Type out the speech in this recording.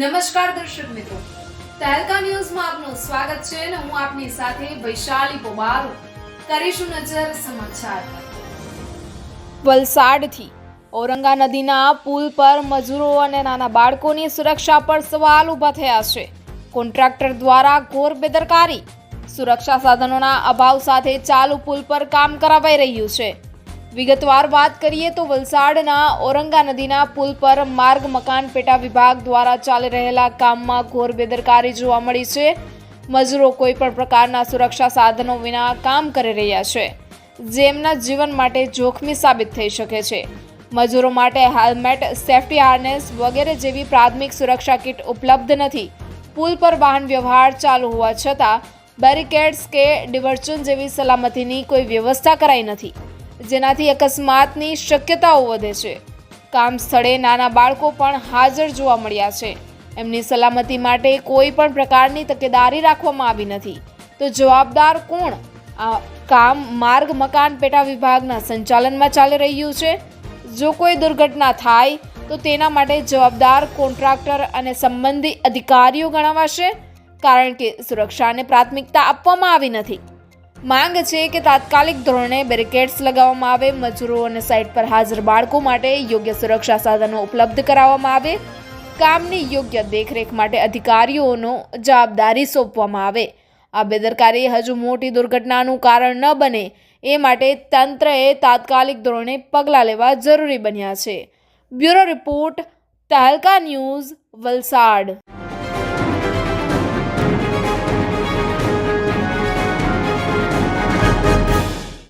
નમસ્કાર દર્શક મિત્રો. તહેલકા ન્યૂઝમાં આપનું સ્વાગત છે અને હું આપની સાથે વૈશાલી પોબારો કરીશું નજર સમાચાર. વલસાડથી ઓરંગા નદીના પુલ પર મજૂરો અને નાના બાળકોની સુરક્ષા પર સવાલ ઊભા થયા છે. કોન્ટ્રાક્ટર દ્વારા ઘોર બેદરકારી. સુરક્ષા સાધનોના અભાવ સાથે ચાલુ પુલ પર કામ કરાવાઈ રહ્યું છે. વિગતવાર વાત કરીએ તો વલસાડના ઓરંગા નદીના પુલ પર માર્ગ મકાન પેટા વિભાગ દ્વારા ચાલી રહેલા કામમાં ઘોર બેદરકારી જોવા મળી છે. મજૂરો કોઈ પણ પ્રકારના સુરક્ષા સાધનો વિના કામ કરી રહ્યા છે. જેમના જીવન માટે જોખમી સાબિત થઈ શકે છે. મજૂરો માટે હેલ્મેટ, સેફ્ટી હાર્નેસ વગેરે જેવી પ્રાથમિક સુરક્ષા કિટ ઉપલબ્ધ નથી. પુલ પર વાહન વ્યવહાર ચાલુ હોવા છતાં બેરિકેડ્સ કે ડિવર્ચન જેવી સલામતીની કોઈ વ્યવસ્થા કરાઈ નથી. જેનાથી અકસ્માતની શક્યતાઓ વધે છે. કામ સ્થળે નાના બાળકો પણ હાજર જોવા મળ્યા છે. એમની સલામતી માટે કોઈ પણ પ્રકારની તકેદારી રાખવામાં આવી નથી. તો જવાબદાર કોણ? આ કામ માર્ગ, મકાન, પેટા વિભાગના સંચાલનમાં ચાલી રહ્યું છે. જો કોઈ દુર્ઘટના થાય, તો તેના માટે જવાબદાર કોન્ટ્રાક્ટર અને સંબંધિત અધિકારીઓ ગણાવાશે. કારણ કે સુરક્ષાને પ્રાથમિકતા આપવામાં આવી નથી. માંગ છે કે તાત્કાલિક ધોરણે બેરિકેડ્સ લગાવવામાં આવે, મજૂરો અને સાઇટ પર હાજર બાળકો માટે યોગ્ય સુરક્ષા સાધનો ઉપલબ્ધ કરાવવામાં આવે, કામની યોગ્ય દેખરેખ માટે અધિકારીઓનો જવાબદારી સોંપવામાં આવે. આ બેદરકારી હજુ મોટી દુર્ઘટનાનું કારણ ન બને, એ માટે તંત્રએ તાત્કાલિક ધોરણે પગલાં લેવા જરૂરી બન્યા છે. Bureau report, Tehelka news, Valsad.